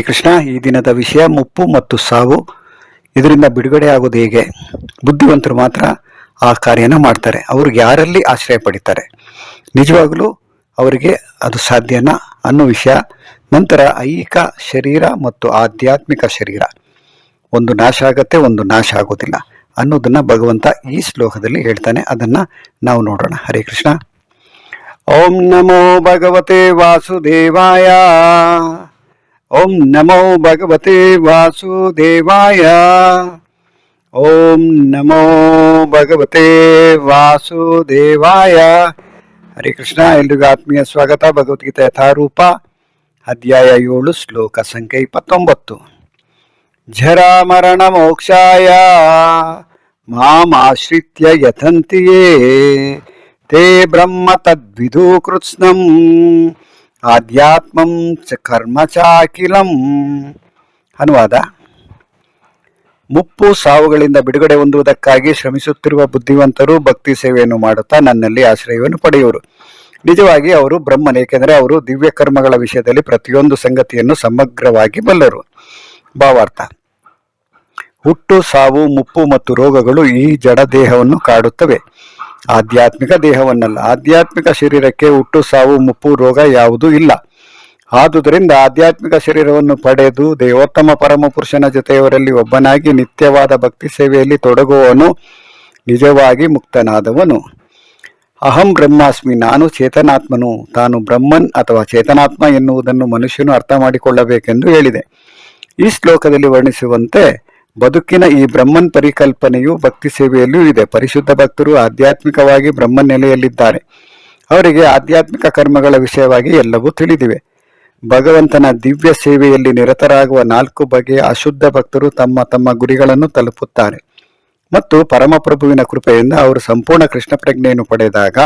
ಕೃಷ್ಣ ಈ ದಿನದ ವಿಷಯ ಮುಪ್ಪು ಮತ್ತು ಸಾವು. ಇದರಿಂದ ಬಿಡುಗಡೆ ಆಗೋದು ಹೇಗೆ? ಬುದ್ಧಿವಂತರು ಮಾತ್ರ ಆ ಕಾರ್ಯನ ಮಾಡ್ತಾರೆ. ಅವ್ರಿಗೆ ಯಾರಲ್ಲಿ ಆಶ್ರಯ ಪಡಿತಾರೆ? ನಿಜವಾಗಲೂ ಅವರಿಗೆ ಅದು ಸಾಧ್ಯನಾ ಅನ್ನೋ ವಿಷಯ. ನಂತರ ಐಹಿಕ ಶರೀರ ಮತ್ತು ಆಧ್ಯಾತ್ಮಿಕ ಶರೀರ. ಒಂದು ನಾಶ ಆಗತ್ತೆ, ಒಂದು ನಾಶ ಆಗೋದಿಲ್ಲ ಅನ್ನೋದನ್ನ ಭಗವಂತ ಈ ಶ್ಲೋಕದಲ್ಲಿ ಹೇಳ್ತಾನೆ. ಅದನ್ನ ನಾವು ನೋಡೋಣ. ಹರೇ ಕೃಷ್ಣ. ಓಂ ನಮೋ ಭಗವತೆ ವಾಸುದೇವಾಯ. ಓಂ ನಮೋ ಭಗವತೆ ವಾಸುದೇವಾಯ ಓಂ ನಮೋ ಭಗವತೆ ವಾಸುದೇವಾಯ ಹರೇ ಕೃಷ್ಣ ಎಲ್ರಿಗೂ ಆತ್ಮೀಯ ಸ್ವಾಗತ ಭಗವದ್ಗೀತೆ ಯಥಾರೂಪ ಅಧ್ಯಾಯ ಏಳು ಶ್ಲೋಕ ಸಂಖ್ಯೆ ಇಪ್ಪತ್ತೊಂಬತ್ತು ಮರಣ ಮೋಕ್ಷಾಯ ಮಾಮಾಶ್ರಿತ್ಯ ಯಥಂತಿಯೇ ತೇ ಬ್ರಹ್ಮ ತದ್ವಿಧು ಕೃತ್ಸ್ನಂ ಆಧ್ಯಾತ್ಮಂ ಚ ಕರ್ಮ ಚಾಕಿಲಂ. ಅನುವಾದ. ಮುಪ್ಪು ಸಾವುಗಳಿಂದ ಬಿಡುಗಡೆ ಹೊಂದುವುದಕ್ಕಾಗಿ ಶ್ರಮಿಸುತ್ತಿರುವ ಬುದ್ಧಿವಂತರು ಭಕ್ತಿ ಸೇವೆಯನ್ನು ಮಾಡುತ್ತಾ ನನ್ನಲ್ಲಿ ಆಶ್ರಯವನ್ನು ಪಡೆಯುವರು. ನಿಜವಾಗಿ ಅವರು ಬ್ರಹ್ಮನ್, ಏಕೆಂದರೆ ಅವರು ದಿವ್ಯ ಕರ್ಮಗಳ ವಿಷಯದಲ್ಲಿ ಪ್ರತಿಯೊಂದು ಸಂಗತಿಯನ್ನು ಸಮಗ್ರವಾಗಿ ಬಲ್ಲರು. ಭಾವಾರ್ಥ. ಹುಟ್ಟು, ಸಾವು, ಮುಪ್ಪು ಮತ್ತು ರೋಗಗಳು ಈ ಜಡ ದೇಹವನ್ನು ಕಾಡುತ್ತವೆ. ಆಧ್ಯಾತ್ಮಿಕ ದೇಹವನ್ನಲ್ಲ. ಆಧ್ಯಾತ್ಮಿಕ ಶರೀರಕ್ಕೆ ಹುಟ್ಟು, ಸಾವು, ಮುಪ್ಪು, ರೋಗ ಯಾವುದೂ ಇಲ್ಲ. ಆದುದರಿಂದ ಆಧ್ಯಾತ್ಮಿಕ ಶರೀರವನ್ನು ಪಡೆದು ದೇವೋತ್ತಮ ಪರಮ ಪುರುಷನ ಜೊತೆಯವರಲ್ಲಿ ಒಬ್ಬನಾಗಿ ನಿತ್ಯವಾದ ಭಕ್ತಿ ಸೇವೆಯಲ್ಲಿ ತೊಡಗುವವನು, ನಿಜವಾಗಿ ಮುಕ್ತನಾದವನು. ಅಹಂ ಬ್ರಹ್ಮಾಸ್ಮಿ, ನಾನು ಚೇತನಾತ್ಮನು. ತಾನು ಬ್ರಹ್ಮನ್ ಅಥವಾ ಚೇತನಾತ್ಮ ಎನ್ನುವುದನ್ನು ಮನುಷ್ಯನು ಅರ್ಥ ಮಾಡಿಕೊಳ್ಳಬೇಕೆಂದು ಹೇಳಿದೆ. ಈ ಶ್ಲೋಕದಲ್ಲಿ ವರ್ಣಿಸುವಂತೆ ಬದುಕಿನ ಈ ಬ್ರಹ್ಮನ್ ಪರಿಕಲ್ಪನೆಯು ಭಕ್ತಿ ಸೇವೆಯಲ್ಲಿಯೂ ಇದೆ. ಪರಿಶುದ್ಧ ಭಕ್ತರು ಆಧ್ಯಾತ್ಮಿಕವಾಗಿ ಬ್ರಹ್ಮನ್ ನೆಲೆಯಲ್ಲಿದ್ದಾರೆ. ಅವರಿಗೆ ಆಧ್ಯಾತ್ಮಿಕ ಕರ್ಮಗಳ ವಿಷಯವಾಗಿ ಎಲ್ಲವೂ ತಿಳಿದಿವೆ. ಭಗವಂತನ ದಿವ್ಯ ಸೇವೆಯಲ್ಲಿ ನಿರತರಾಗುವ ನಾಲ್ಕು ಬಗೆಯ ಅಶುದ್ಧ ಭಕ್ತರು ತಮ್ಮ ತಮ್ಮ ಗುರಿಗಳನ್ನು ತಲುಪುತ್ತಾರೆ. ಮತ್ತು ಪರಮಪ್ರಭುವಿನ ಕೃಪೆಯಿಂದ ಅವರು ಸಂಪೂರ್ಣ ಕೃಷ್ಣ ಪ್ರಜ್ಞೆಯನ್ನು ಪಡೆದಾಗ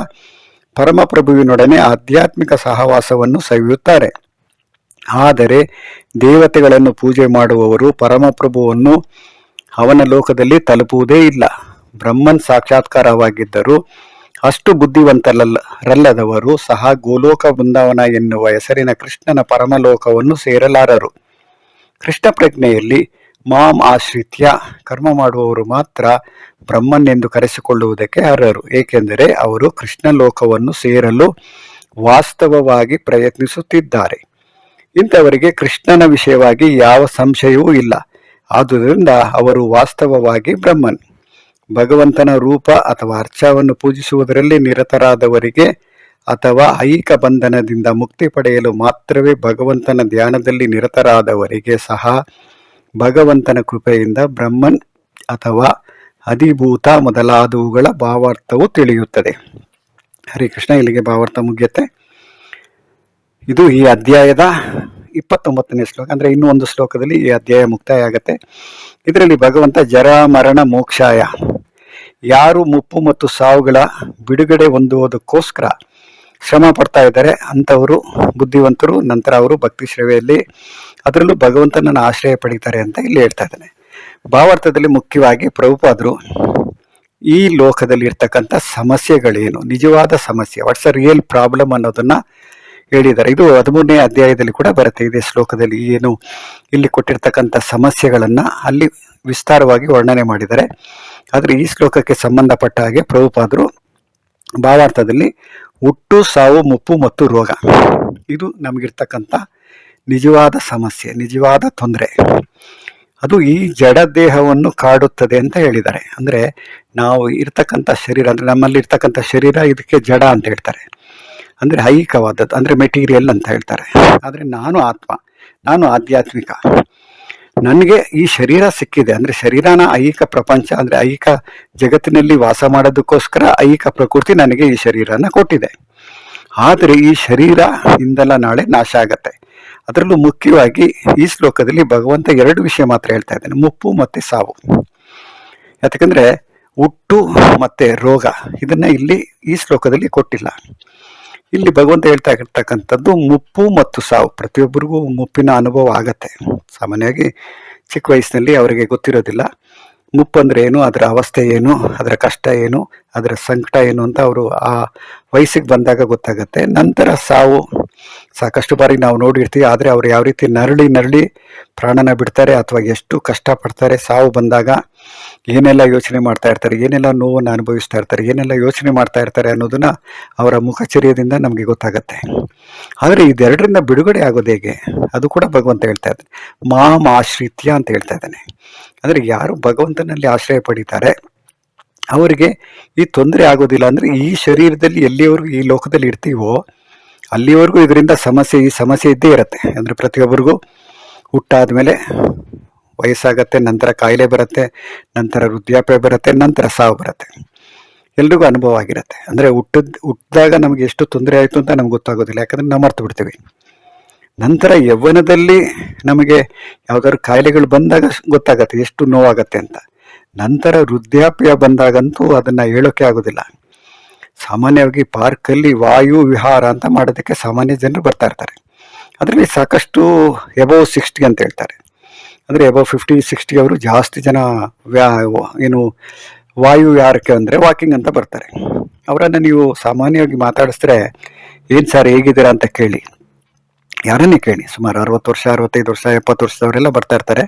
ಪರಮಪ್ರಭುವಿನೊಡನೆ ಆಧ್ಯಾತ್ಮಿಕ ಸಹವಾಸವನ್ನು ಸವಿಯುತ್ತಾರೆ. ಆದರೆ ದೇವತೆಗಳನ್ನು ಪೂಜೆ ಮಾಡುವವರು ಪರಮಪ್ರಭುವನ್ನು ಅವನ ಲೋಕದಲ್ಲಿ ತಲುಪುವುದೇ ಇಲ್ಲ. ಬ್ರಹ್ಮನ್ ಸಾಕ್ಷಾತ್ಕಾರವಾಗಿದ್ದರೂ ಅಷ್ಟು ಬುದ್ಧಿವಂತರಲ್ಲದವರು ಸಹ ಗೋಲೋಕ ಬೃಂದಾವನ ಎನ್ನುವ ಹೆಸರಿನ ಕೃಷ್ಣನ ಪರಮಲೋಕವನ್ನು ಸೇರಲಾರರು. ಕೃಷ್ಣ ಪ್ರಜ್ಞೆಯಲ್ಲಿ ಮಾಂ ಆಶ್ರಿತ್ಯ ಕರ್ಮ ಮಾಡುವವರು ಮಾತ್ರ ಬ್ರಹ್ಮನ್ ಎಂದು ಕರೆಸಿಕೊಳ್ಳುವುದಕ್ಕೆ ಅರ್ಹರು. ಏಕೆಂದರೆ ಅವರು ಕೃಷ್ಣ ಲೋಕವನ್ನು ಸೇರಲು ವಾಸ್ತವವಾಗಿ ಪ್ರಯತ್ನಿಸುತ್ತಿದ್ದಾರೆ. ಇಂಥವರಿಗೆ ಕೃಷ್ಣನ ವಿಷಯವಾಗಿ ಯಾವ ಸಂಶಯವೂ ಇಲ್ಲ. ಆದುದರಿಂದ ಅವರು ವಾಸ್ತವವಾಗಿ ಬ್ರಹ್ಮನ್. ಭಗವಂತನ ರೂಪ ಅಥವಾ ಅರ್ಚವನ್ನು ಪೂಜಿಸುವುದರಲ್ಲಿ ನಿರತರಾದವರಿಗೆ ಅಥವಾ ಐಕ ಬಂಧನದಿಂದ ಮುಕ್ತಿ ಪಡೆಯಲು ಮಾತ್ರವೇ ಭಗವಂತನ ಧ್ಯಾನದಲ್ಲಿ ನಿರತರಾದವರಿಗೆ ಸಹ ಭಗವಂತನ ಕೃಪೆಯಿಂದ ಬ್ರಹ್ಮನ್ ಅಥವಾ ಅಧಿಭೂತ ಮೊದಲಾದವುಗಳ ಭಾವಾರ್ಥವು ತಿಳಿಯುತ್ತದೆ. ಹರಿಕೃಷ್ಣ ಇಲ್ಲಿಗೆ ಭಾವಾರ್ಥ ಮುಗಿಯುತ್ತೆ. ಇದು ಈ ಅಧ್ಯಾಯದ ಇಪ್ಪತ್ತೊಂಬತ್ತನೇ ಶ್ಲೋಕ. ಅಂದರೆ ಇನ್ನೂ ಒಂದು ಶ್ಲೋಕದಲ್ಲಿ ಈ ಅಧ್ಯಾಯ ಮುಕ್ತಾಯ ಆಗುತ್ತೆ. ಇದರಲ್ಲಿ ಭಗವಂತ ಜರ ಮರಣ ಮೋಕ್ಷಾಯ. ಯಾರು ಮುಪ್ಪು ಮತ್ತು ಸಾವುಗಳ ಬಿಡುಗಡೆ ಹೊಂದುವುದಕ್ಕೋಸ್ಕರ ಶ್ರಮ ಪಡ್ತಾ ಇದ್ದಾರೆ, ಅಂಥವರು ಬುದ್ಧಿವಂತರು, ನಂತರ ಅವರು ಭಕ್ತಿ ಶ್ರವೆಯಲ್ಲಿ ಅದರಲ್ಲೂ ಭಗವಂತನನ್ನು ಆಶ್ರಯ ಪಡೀತಾರೆ ಅಂತ ಇಲ್ಲಿ ಹೇಳ್ತಾ ಇದ್ದಾನೆ. ಭಾವಾರ್ಥದಲ್ಲಿ ಮುಖ್ಯವಾಗಿ ಪ್ರಭುಪಾದರು ಈ ಲೋಕದಲ್ಲಿ ಇರ್ತಕ್ಕಂಥ ಸಮಸ್ಯೆಗಳೇನು? ನಿಜವಾದ ಸಮಸ್ಯೆ ವಾಟ್ಸ್ ಅ ರಿಯಲ್ ಪ್ರಾಬ್ಲಮ್ ಅನ್ನೋದನ್ನ ಹೇಳಿದ್ದಾರೆ. ಇದು ಹದಿಮೂರನೇ ಅಧ್ಯಾಯದಲ್ಲಿ ಕೂಡ ಬರುತ್ತೆ. ಇದೇ ಶ್ಲೋಕದಲ್ಲಿ ಏನು ಇಲ್ಲಿ ಕೊಟ್ಟಿರ್ತಕ್ಕಂಥ ಸಮಸ್ಯೆಗಳನ್ನು ಅಲ್ಲಿ ವಿಸ್ತಾರವಾಗಿ ವರ್ಣನೆ ಮಾಡಿದ್ದಾರೆ. ಆದರೆ ಈ ಶ್ಲೋಕಕ್ಕೆ ಸಂಬಂಧಪಟ್ಟ ಹಾಗೆ ಪ್ರಭುಪಾದರು ಭಾವಾರ್ಥದಲ್ಲಿ ಹುಟ್ಟು, ಸಾವು, ಮುಪ್ಪು ಮತ್ತು ರೋಗ ಇದು ನಮಗಿರ್ತಕ್ಕಂಥ ನಿಜವಾದ ಸಮಸ್ಯೆ, ನಿಜವಾದ ತೊಂದರೆ. ಅದು ಈ ಜಡ ದೇಹವನ್ನು ಕಾಡುತ್ತದೆ ಅಂತ ಹೇಳಿದ್ದಾರೆ. ಅಂದರೆ ನಾವು ಇರ್ತಕ್ಕಂಥ ಶರೀರ, ಅಂದರೆ ನಮ್ಮಲ್ಲಿ ಇರ್ತಕ್ಕಂಥ ಶರೀರ ಇದಕ್ಕೆ ಜಡ ಅಂತ ಹೇಳ್ತಾರೆ. ಅಂದರೆ ಐಹಿಕವಾದದ್ದು ಅಂದರೆ ಮೆಟೀರಿಯಲ್ ಅಂತ ಹೇಳ್ತಾರೆ. ಆದರೆ ನಾನು ಆತ್ಮ, ನಾನು ಆಧ್ಯಾತ್ಮಿಕ. ನನಗೆ ಈ ಶರೀರ ಸಿಕ್ಕಿದೆ, ಅಂದರೆ ಶರೀರನ ಐಹಿಕ ಪ್ರಪಂಚ, ಅಂದರೆ ಐಹಿಕ ಜಗತ್ತಿನಲ್ಲಿ ವಾಸ ಮಾಡೋದಕ್ಕೋಸ್ಕರ ಐಹಿಕ ಪ್ರಕೃತಿ ನನಗೆ ಈ ಶರೀರನ ಕೊಟ್ಟಿದೆ. ಆದರೆ ಈ ಶರೀರ ಇಂದಲ್ಲ ನಾಳೆ ನಾಶ ಆಗತ್ತೆ. ಅದರಲ್ಲೂ ಮುಖ್ಯವಾಗಿ ಈ ಶ್ಲೋಕದಲ್ಲಿ ಭಗವಂತ ಎರಡು ವಿಷಯ ಮಾತ್ರ ಹೇಳ್ತಾ ಇದ್ದಾನೆ, ಮುಪ್ಪು ಮತ್ತು ಸಾವು. ಯಾಕಂದ್ರೆ ಹುಟ್ಟು ಮತ್ತು ರೋಗ, ಇದನ್ನು ಇಲ್ಲಿ ಈ ಶ್ಲೋಕದಲ್ಲಿ ಕೊಟ್ಟಿಲ್ಲ. ಇಲ್ಲಿ ಭಗವಂತ ಹೇಳ್ತಾ ಇರ್ತಕ್ಕಂಥದ್ದು ಮುಪ್ಪು ಮತ್ತು ಸಾವು. ಪ್ರತಿಯೊಬ್ಬರಿಗೂ ಮುಪ್ಪಿನ ಅನುಭವ ಆಗತ್ತೆ. ಸಾಮಾನ್ಯವಾಗಿ ಚಿಕ್ಕ ವಯಸ್ಸಿನಲ್ಲಿ ಅವರಿಗೆ ಗೊತ್ತಿರೋದಿಲ್ಲ. ಮುಪ್ಪು ಅಂದ್ರೆ ಏನು, ಅದರ ಅವಸ್ಥೆ ಏನು, ಅದರ ಕಷ್ಟ ಏನು, ಅದರ ಸಂಕಟ ಏನು ಅಂತ ಅವರು ಆ ವಯಸ್ಸಿಗೆ ಬಂದಾಗ ಗೊತ್ತಾಗತ್ತೆ. ನಂತರ ಸಾವು ಸಾಕಷ್ಟು ಬಾರಿ ನಾವು ನೋಡಿರ್ತೀವಿ, ಆದರೆ ಅವರು ಯಾವ ರೀತಿ ನರಳಿ ನರಳಿ ಪ್ರಾಣನ ಬಿಡ್ತಾರೆ ಅಥವಾ ಎಷ್ಟು ಕಷ್ಟಪಡ್ತಾರೆ, ಸಾವು ಬಂದಾಗ ಏನೆಲ್ಲ ಯೋಚನೆ ಮಾಡ್ತಾ ಇರ್ತಾರೆ, ಏನೆಲ್ಲ ನೋವನ್ನು ಅನುಭವಿಸ್ತಾ ಇರ್ತಾರೆ, ಏನೆಲ್ಲ ಯೋಚನೆ ಮಾಡ್ತಾ ಇರ್ತಾರೆ ಅನ್ನೋದನ್ನು ಅವರ ಮುಖಚರ್ಯದಿಂದ ನಮಗೆ ಗೊತ್ತಾಗುತ್ತೆ. ಆದರೆ ಇದೆರಡರಿಂದ ಬಿಡುಗಡೆ ಆಗೋದು ಹೇಗೆ? ಅದು ಕೂಡ ಭಗವಂತ ಹೇಳ್ತಾ ಇದ್ದಾನೆ. ಮಾಮ್ ಆಶ್ರಿತ್ಯ ಅಂತ ಹೇಳ್ತಾ ಇದ್ದಾನೆ. ಅಂದರೆ ಯಾರು ಭಗವಂತನಲ್ಲಿ ಆಶ್ರಯ ಪಡೀತಾರೆ, ಅವರಿಗೆ ಈ ತೊಂದರೆ ಆಗೋದಿಲ್ಲ. ಅಂದರೆ ಈ ಶರೀರದಲ್ಲಿ ಎಲ್ಲಿಯವರು ಈ ಲೋಕದಲ್ಲಿ ಇರ್ತೀವೋ ಅಲ್ಲಿವರೆಗೂ ಇದರಿಂದ ಸಮಸ್ಯೆ, ಈ ಸಮಸ್ಯೆ ಇದ್ದೇ ಇರುತ್ತೆ. ಅಂದರೆ ಪ್ರತಿಯೊಬ್ಬರಿಗೂ ಹುಟ್ಟಾದ್ಮೇಲೆ ವಯಸ್ಸಾಗತ್ತೆ, ನಂತರ ಕಾಯಿಲೆ ಬರುತ್ತೆ, ನಂತರ ವೃದ್ಧಾಪ್ಯ ಬರುತ್ತೆ, ನಂತರ ಸಾವು ಬರುತ್ತೆ. ಎಲ್ರಿಗೂ ಅನುಭವ ಆಗಿರುತ್ತೆ. ಅಂದರೆ ಹುಟ್ಟಿದ, ಹುಟ್ಟಿದಾಗ ನಮಗೆ ಎಷ್ಟು ತೊಂದರೆ ಆಯಿತು ಅಂತ ನಮ್ಗೆ ಗೊತ್ತಾಗೋದಿಲ್ಲ. ಯಾಕಂದರೆ ನಾವು ಮರ್ತು ಬಿಡ್ತೀವಿ. ನಂತರ ಯೌವನದಲ್ಲಿ ನಮಗೆ ಯಾವುದಾದ್ರು ಕಾಯಿಲೆಗಳು ಬಂದಾಗ ಗೊತ್ತಾಗತ್ತೆ, ಎಷ್ಟು ನೋವಾಗತ್ತೆ ಅಂತ. ನಂತರ ವೃದ್ಧಾಪ್ಯ ಬಂದಾಗಂತೂ ಅದನ್ನು ಹೇಳೋಕೆ ಆಗೋದಿಲ್ಲ. ಸಾಮಾನ್ಯವಾಗಿ ಪಾರ್ಕಲ್ಲಿ ವಾಯು ವಿಹಾರ ಅಂತ ಮಾಡೋದಕ್ಕೆ ಸಾಮಾನ್ಯ ಜನರು ಬರ್ತಾ ಇರ್ತಾರೆ. ಅದರಲ್ಲಿ ಸಾಕಷ್ಟು ಎಬವ್ ಸಿಕ್ಸ್ಟಿ ಅಂತ ಹೇಳ್ತಾರೆ. ಅಂದರೆ ಎಬವ್ ಫಿಫ್ಟಿ ಸಿಕ್ಸ್ಟಿ ಅವರು ಜಾಸ್ತಿ ಜನ ವ್ಯಾ, ಏನು ವಾಯು ವಿಹಾರಕ್ಕೆ ಅಂದರೆ ವಾಕಿಂಗ್ ಅಂತ ಬರ್ತಾರೆ. ಅವರನ್ನು ನೀವು ಸಾಮಾನ್ಯವಾಗಿ ಮಾತಾಡಿಸಿದ್ರೆ, ಏನು ಸರ್ ಹೇಗಿದ್ದೀರಾ ಅಂತ ಕೇಳಿ. ಯಾರನ್ನೇ ಕೇಳಿ, ಸುಮಾರು ಅರವತ್ತು ವರ್ಷ, ಅರವತ್ತೈದು ವರ್ಷ, ಎಪ್ಪತ್ತು ವರ್ಷದವರೆಲ್ಲ ಬರ್ತಾ ಇರ್ತಾರೆ.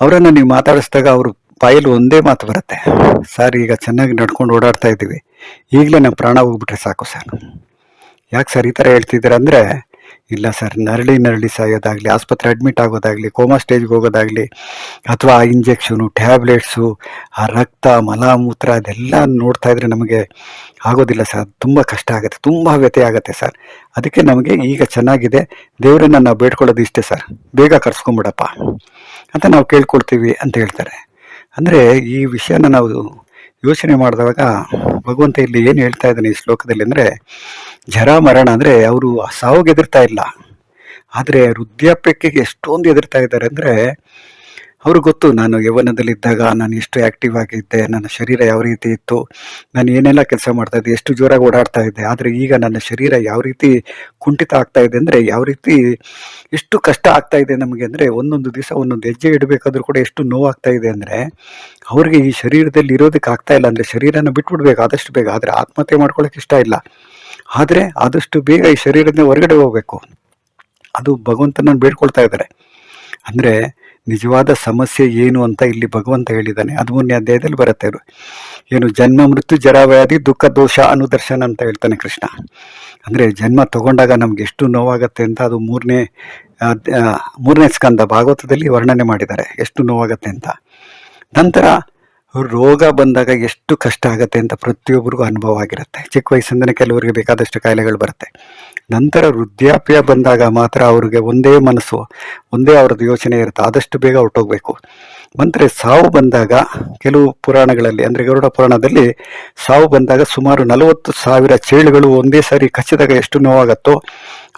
ಅವರನ್ನು ನೀವು ಮಾತಾಡಿಸಿದಾಗ ಅವರು ಬಾಯಲ್ಲಿ ಒಂದೇ ಮಾತು ಬರುತ್ತೆ. ಸರ್ ಈಗ ಚೆನ್ನಾಗಿ ನಡ್ಕೊಂಡು ಓಡಾಡ್ತಾ ಇದ್ದೀವಿ. ಈಗಲೇ ನಂಗೆ ಪ್ರಾಣ ಹೋಗ್ಬಿಟ್ರೆ ಸಾಕು ಸರ್. ಯಾಕೆ ಸರ್ ಈ ಥರ ಹೇಳ್ತಿದ್ದೀರ ಅಂದರೆ, ಇಲ್ಲ ಸರ್, ನರಳಿ ನರಳಿ ಸಾಯೋದಾಗಲಿ, ಆಸ್ಪತ್ರೆ ಅಡ್ಮಿಟ್ ಆಗೋದಾಗಲಿ ಕೋಮಾ ಸ್ಟೇಜ್ಗೆ ಹೋಗೋದಾಗಲಿ, ಅಥವಾ ಆ ಇಂಜೆಕ್ಷನು ಟ್ಯಾಬ್ಲೆಟ್ಸು ಆ ರಕ್ತ, ಮಲಮೂತ್ರ ಅದೆಲ್ಲ ನೋಡ್ತಾ ಇದ್ರೆ ನಮಗೆ ಆಗೋದಿಲ್ಲ ಸರ್. ತುಂಬ ಕಷ್ಟ ಆಗುತ್ತೆ, ತುಂಬ ವ್ಯಥೆ ಆಗುತ್ತೆ ಸರ್. ಅದಕ್ಕೆ ನಮಗೆ ಈಗ ಚೆನ್ನಾಗಿದೆ. ದೇವರನ್ನ ನಾವು ಬೇಡ್ಕೊಳ್ಳೋದು ಇಷ್ಟೇ ಸರ್. ಬೇಗ ಕರ್ಸ್ಕೊಂಬಿಡಪ್ಪ ಅಂತ ನಾವು ಕೇಳ್ಕೊಳ್ತೀವಿ ಅಂತ ಹೇಳ್ತಾರೆ. ಅಂದರೆ ಈ ವಿಷಯನ ನಾವು ಯೋಚನೆ ಮಾಡಿದಾಗ ಭಗವಂತ ಇಲ್ಲಿ ಏನು ಹೇಳ್ತಾ ಇದ್ದಾನೆ ಈ ಶ್ಲೋಕದಲ್ಲಿ ಅಂದರೆ, ಜರ ಮರಣ ಅಂದರೆ ಅವರು ಸಾವುಗೆದಿರ್ತಾ ಇಲ್ಲ. ಆದರೆ ವೃದ್ಧಾಪ್ಯಕ್ಕೆ ಎಷ್ಟೊಂದು ಎದುರ್ತಾ ಇದ್ದಾರೆ ಅಂದರೆ ಅವ್ರಿಗೆ ಗೊತ್ತು, ನಾನು ಯೌವನದಲ್ಲಿದ್ದಾಗ ನಾನು ಎಷ್ಟು ಆ್ಯಕ್ಟಿವ್ ಆಗಿದ್ದೆ, ನನ್ನ ಶರೀರ ಯಾವ ರೀತಿ ಇತ್ತು, ನಾನು ಏನೆಲ್ಲ ಕೆಲಸ ಮಾಡ್ತಾ ಇದ್ದೆ, ಎಷ್ಟು ಜೋರಾಗಿ ಓಡಾಡ್ತಾ ಇದ್ದೆ, ಆದರೆ ಈಗ ನನ್ನ ಶರೀರ ಯಾವ ರೀತಿ ಕುಂಠಿತ ಆಗ್ತಾ ಇದೆ ಅಂದರೆ, ಯಾವ ರೀತಿ ಎಷ್ಟು ಕಷ್ಟ ಆಗ್ತಾ ಇದೆ ನಮಗೆ ಅಂದರೆ, ಒಂದೊಂದು ದಿವಸ ಒಂದೊಂದು ಹೆಜ್ಜೆ ಇಡಬೇಕಾದ್ರೂ ಕೂಡ ಎಷ್ಟು ನೋವಾಗ್ತಾ ಇದೆ ಅಂದರೆ, ಅವ್ರಿಗೆ ಈ ಶರೀರದಲ್ಲಿ ಇರೋದಕ್ಕೆ ಆಗ್ತಾ ಇಲ್ಲ ಅಂದರೆ, ಶರೀರನ ಬಿಟ್ಬಿಡ್ಬೇಕು, ಆದಷ್ಟು ಬೇಗ, ಆದರೆ ಆತ್ಮಹತ್ಯೆ ಮಾಡ್ಕೊಳ್ಳೋಕೆ ಇಷ್ಟ ಇಲ್ಲ. ಆದರೆ ಆದಷ್ಟು ಬೇಗ ಈ ಶರೀರದಿಂದ ಹೊರಗಡೆ ಹೋಗಬೇಕು. ಅದು ಭಗವಂತನನ್ನು ಬೇಡ್ಕೊಳ್ತಾ ಇದ್ದಾರೆ. ಅಂದರೆ ನಿಜವಾದ ಸಮಸ್ಯೆ ಏನು ಅಂತ ಇಲ್ಲಿ ಭಗವಂತ ಹೇಳಿದ್ದಾನೆ. ಹದಿಮೂರನೇ ಅಧ್ಯಾಯದಲ್ಲಿ ಬರುತ್ತೆ ಅವರು ಏನು ಜನ್ಮ, ಮೃತ್ಯು ಜರಾವ್ಯಾಧಿ ದುಃಖ, ದೋಷ, ಅನುದರ್ಶನ ಅಂತ ಹೇಳ್ತಾನೆ ಕೃಷ್ಣ. ಅಂದರೆ ಜನ್ಮ ತಗೊಂಡಾಗ ನಮ್ಗೆ ಎಷ್ಟು ನೋವಾಗತ್ತೆ ಅಂತ ಅದು ಮೂರನೇ ಮೂರನೇ ಸ್ಕಂದ ಭಾಗವತದಲ್ಲಿ ವರ್ಣನೆ ಮಾಡಿದ್ದಾರೆ. ಎಷ್ಟು ನೋವಾಗತ್ತೆ ಅಂತ. ನಂತರ ರೋಗ ಬಂದಾಗ ಎಷ್ಟು ಕಷ್ಟ ಆಗುತ್ತೆ ಅಂತ ಪ್ರತಿಯೊಬ್ಬರಿಗೂ ಅನುಭವ ಆಗಿರುತ್ತೆ. ಚಿಕ್ಕ ವಯಸ್ಸಿಂದನೇ ಕೆಲವರಿಗೆ ಬೇಕಾದಷ್ಟು ಕಾಯಿಲೆಗಳು ಬರುತ್ತೆ. ನಂತರ ವೃದ್ಧಾಪ್ಯ ಬಂದಾಗ ಮಾತ್ರ ಅವರಿಗೆ ಒಂದೇ ಮನಸ್ಸು, ಒಂದೇ ಅವ್ರದ್ದು ಯೋಚನೆ ಇರುತ್ತೆ. ಆದಷ್ಟು ಬೇಗ ಹೊರಟೋಗ್ಬೇಕು. ನಂತರ ಸಾವು ಬಂದಾಗ ಕೆಲವು ಪುರಾಣಗಳಲ್ಲಿ, ಅಂದರೆ ಗರುಡ ಪುರಾಣದಲ್ಲಿ ಸಾವು ಬಂದಾಗ ಸುಮಾರು ನಲವತ್ತು ಸಾವಿರ ಚೇಳುಗಳು ಒಂದೇ ಸಾರಿ ಕಚ್ಚಿದಾಗ ಎಷ್ಟು ನೋವಾಗತ್ತೋ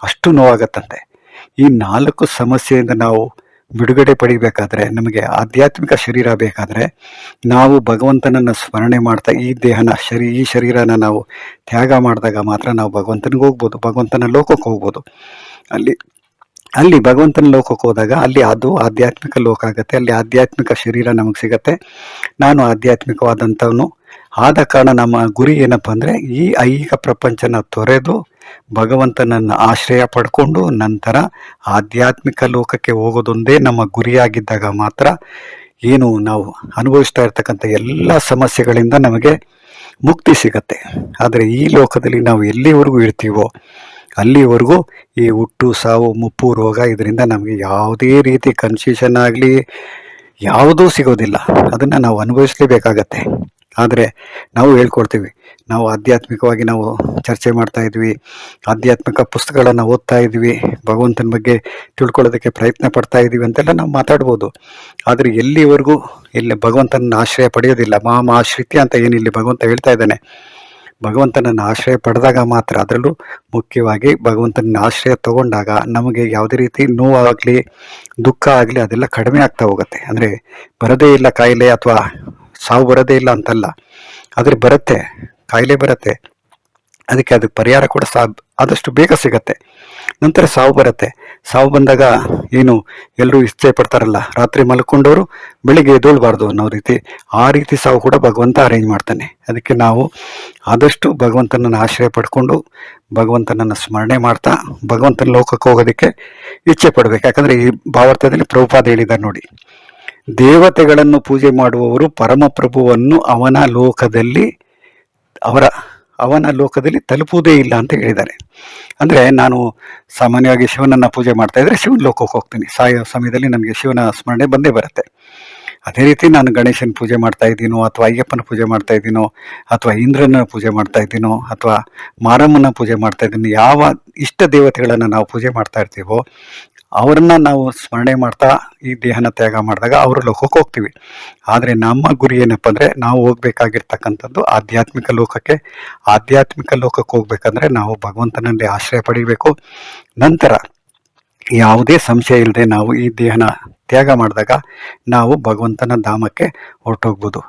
ಅಷ್ಟು ನೋವಾಗತ್ತಂತೆ. ಈ ನಾಲ್ಕು ಸಮಸ್ಯೆಯಿಂದ ನಾವು ಬಿಡುಗಡೆ ಪಡಿಬೇಕಾದ್ರೆ, ನಮಗೆ ಆಧ್ಯಾತ್ಮಿಕ ಶರೀರ ಬೇಕಾದರೆ, ನಾವು ಭಗವಂತನನ್ನು ಸ್ಮರಣೆ ಮಾಡ್ತಾ ಈ ದೇಹನ ಶರೀ, ಈ ಶರೀರನ ನಾವು ತ್ಯಾಗ ಮಾಡಿದಾಗ ಮಾತ್ರ ನಾವು ಭಗವಂತನಿಗೆ ಹೋಗ್ಬೋದು, ಭಗವಂತನ ಲೋಕಕ್ಕೆ ಹೋಗ್ಬೋದು. ಅಲ್ಲಿ ಅಲ್ಲಿ ಭಗವಂತನ ಲೋಕಕ್ಕೆ ಹೋದಾಗ ಅಲ್ಲಿ ಅದು ಆಧ್ಯಾತ್ಮಿಕ ಲೋಕ ಆಗುತ್ತೆ, ಅಲ್ಲಿ ಆಧ್ಯಾತ್ಮಿಕ ಶರೀರ ನಮಗೆ ಸಿಗತ್ತೆ. ನಾನು ಆಧ್ಯಾತ್ಮಿಕವಾದಂಥವನು ಆದ ಕಾರಣ ನಮ್ಮ ಗುರಿ ಏನಪ್ಪ ಅಂದರೆ ಈ ಐಹಿಕ ಪ್ರಪಂಚನ ತೊರೆದು ಭಗವಂತನನ್ನು ಆಶ್ರಯ ಪಡ್ಕೊಂಡು ನಂತರ ಆಧ್ಯಾತ್ಮಿಕ ಲೋಕಕ್ಕೆ ಹೋಗೋದೊಂದೇ ನಮ್ಮ ಗುರಿಯಾಗಿದ್ದಾಗ ಮಾತ್ರ ಏನು ನಾವು ಅನುಭವಿಸ್ತಾ ಇರ್ತಕ್ಕಂಥ ಎಲ್ಲ ಸಮಸ್ಯೆಗಳಿಂದ ನಮಗೆ ಮುಕ್ತಿ ಸಿಗತ್ತೆ. ಆದರೆ ಈ ಲೋಕದಲ್ಲಿ ನಾವು ಎಲ್ಲಿವರೆಗೂ ಇರ್ತೀವೋ ಅಲ್ಲಿವರೆಗೂ ಈ ಹುಟ್ಟು, ಸಾವು, ಮುಪ್ಪು, ರೋಗ ಇದರಿಂದ ನಮಗೆ ಯಾವುದೇ ರೀತಿ ಕನ್ಫ್ಯೂಷನ್ ಆಗಲಿ ಯಾವುದೂ ಸಿಗೋದಿಲ್ಲ. ಅದನ್ನು ನಾವು ಅನುಭವಿಸಲೇಬೇಕಾಗತ್ತೆ. ಆದರೆ ನಾವು ಹೇಳ್ಕೊಡ್ತೀವಿ. ನಾವು ಆಧ್ಯಾತ್ಮಿಕವಾಗಿ ನಾವು ಚರ್ಚೆ ಮಾಡ್ತಾ ಇದ್ವಿ. ಆಧ್ಯಾತ್ಮಿಕ ಪುಸ್ತಕಗಳನ್ನು ಓದ್ತಾ ಇದ್ವಿ. ಭಗವಂತನ ಬಗ್ಗೆ ತಿಳ್ಕೊಳ್ಳೋದಕ್ಕೆ ಪ್ರಯತ್ನ ಪಡ್ತಾ ಇದ್ದೀವಿ ಅಂತೆಲ್ಲ ನಾವು ಮಾತಾಡ್ಬೋದು. ಆದರೆ ಎಲ್ಲಿವರೆಗೂ ಇಲ್ಲಿ ಭಗವಂತನ ಆಶ್ರಯ ಪಡೆಯೋದಿಲ್ಲ. ಮಾಮ ಆಶ್ರಿತ್ಯ ಅಂತ ಏನಿಲ್ಲಿ ಭಗವಂತ ಹೇಳ್ತಾ ಇದ್ದಾನೆ? ಭಗವಂತನನ್ನು ಆಶ್ರಯ ಪಡೆದಾಗ ಮಾತ್ರ ಅದರಲ್ಲೂ ಮುಖ್ಯವಾಗಿ ಭಗವಂತನ ಆಶ್ರಯ ತಗೊಂಡಾಗ ನಮಗೆ ಯಾವುದೇ ರೀತಿ ನೋವಾಗಲಿ, ದುಃಖ ಆಗಲಿ ಅದೆಲ್ಲ ಕಡಿಮೆ ಆಗ್ತಾ ಹೋಗುತ್ತೆ. ಅಂದರೆ ಬರದೇ ಇಲ್ಲ ಕಾಯಿಲೆ ಅಥವಾ ಸಾವು ಬರೋದೇ ಇಲ್ಲ ಅಂತಲ್ಲ. ಆದರೆ ಬರುತ್ತೆ, ಕಾಯಿಲೆ ಬರುತ್ತೆ. ಅದಕ್ಕೆ ಅದಕ್ಕೆ ಪರಿಹಾರ ಕೂಡ ಸಾ ಆದಷ್ಟು ಬೇಗ ಸಿಗತ್ತೆ. ನಂತರ ಸಾವು ಬರುತ್ತೆ. ಸಾವು ಬಂದಾಗ ಏನು ಎಲ್ಲರೂ ಇಚ್ಛೆ ಪಡ್ತಾರಲ್ಲ, ರಾತ್ರಿ ಮಲ್ಕೊಂಡವರು ಬೆಳಿಗ್ಗೆ ಎದ್ದೇಳಬಾರ್ದು ಅನ್ನೋ ರೀತಿ, ಆ ರೀತಿ ಸಾವು ಕೂಡ ಭಗವಂತ ಅರೇಂಜ್ ಮಾಡ್ತಾನೆ. ಅದಕ್ಕೆ ನಾವು ಆದಷ್ಟು ಭಗವಂತನನ್ನು ಆಶ್ರಯ ಪಡ್ಕೊಂಡು, ಭಗವಂತನನ್ನು ಸ್ಮರಣೆ ಮಾಡ್ತಾ, ಭಗವಂತನ ಲೋಕಕ್ಕೆ ಹೋಗೋದಕ್ಕೆ ಇಚ್ಛೆ ಪಡ್ಬೇಕು. ಯಾಕಂದ್ರೆ ಈ ಭಾವಾರ್ಥದಲ್ಲಿ ಪ್ರಭುಪಾದ ಹೇಳಿದ್ದಾರೆ ನೋಡಿ. ದೇವತೆಗಳನ್ನು ಪೂಜೆ ಮಾಡುವವರು ಪರಮಪ್ರಭುವನ್ನು ಅವನ ಲೋಕದಲ್ಲಿ ಅವರ, ಅವನ ಲೋಕದಲ್ಲಿ ತಲುಪುವುದೇ ಇಲ್ಲ ಅಂತ ಹೇಳಿದ್ದಾರೆ. ಅಂದರೆ ನಾನು ಸಾಮಾನ್ಯವಾಗಿ ಶಿವನನ್ನು ಪೂಜೆ ಮಾಡ್ತಾ ಇದ್ದರೆ ಶಿವನ ಲೋಕಕ್ಕೆ ಹೋಗ್ತೀನಿ. ಸಾಯ ಸಮಯದಲ್ಲಿ ನಮಗೆ ಶಿವನ ಸ್ಮರಣೆ ಬಂದೇ ಬರುತ್ತೆ. ಅದೇ ರೀತಿ ನಾನು ಗಣೇಶನ ಪೂಜೆ ಮಾಡ್ತಾ ಇದ್ದೀನೋ, ಅಥವಾ ಅಯ್ಯಪ್ಪನ ಪೂಜೆ ಮಾಡ್ತಾ ಇದ್ದೀನೋ, ಅಥವಾ ಇಂದ್ರನ ಪೂಜೆ ಮಾಡ್ತಾ ಇದ್ದೀನೋ, ಅಥವಾ ಮಾರಮ್ಮನ ಪೂಜೆ ಮಾಡ್ತಾ ಇದ್ದೀನಿ, ಯಾವ ಇಷ್ಟ ದೇವತೆಗಳನ್ನು ನಾವು ಪೂಜೆ ಮಾಡ್ತಾ ಇರ್ತೀವೋ ಅವರನ್ನ ನಾವು ಸ್ಮರಣೆ ಮಾಡ್ತಾ ಈ ದೇಹನ ತ್ಯಾಗ ಮಾಡಿದಾಗ ಅವರು ಲೋಕಕ್ಕೆ ಹೋಗ್ತೀವಿ. ಆದರೆ ನಮ್ಮ ಗುರಿ ಏನಪ್ಪ ಅಂದರೆ ನಾವು ಹೋಗ್ಬೇಕಾಗಿರ್ತಕ್ಕಂಥದ್ದು ಆಧ್ಯಾತ್ಮಿಕ ಲೋಕಕ್ಕೆ. ಆಧ್ಯಾತ್ಮಿಕ ಲೋಕಕ್ಕೆ ಹೋಗ್ಬೇಕಂದ್ರೆ ನಾವು ಭಗವಂತನಲ್ಲಿ ಆಶ್ರಯ ಪಡಿಬೇಕು. ನಂತರ ಯಾವುದೇ ಸಂಶಯ ಇಲ್ಲದೆ ನಾವು ಈ ದೇಹನ ತ್ಯಾಗ ಮಾಡಿದಾಗ ನಾವು ಭಗವಂತನ ಧಾಮಕ್ಕೆ ಹೊರಟೋಗ್ಬೋದು.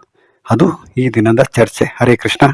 ಅದು ಈ ದಿನದ ಚರ್ಚೆ. ಹರೇ ಕೃಷ್ಣ.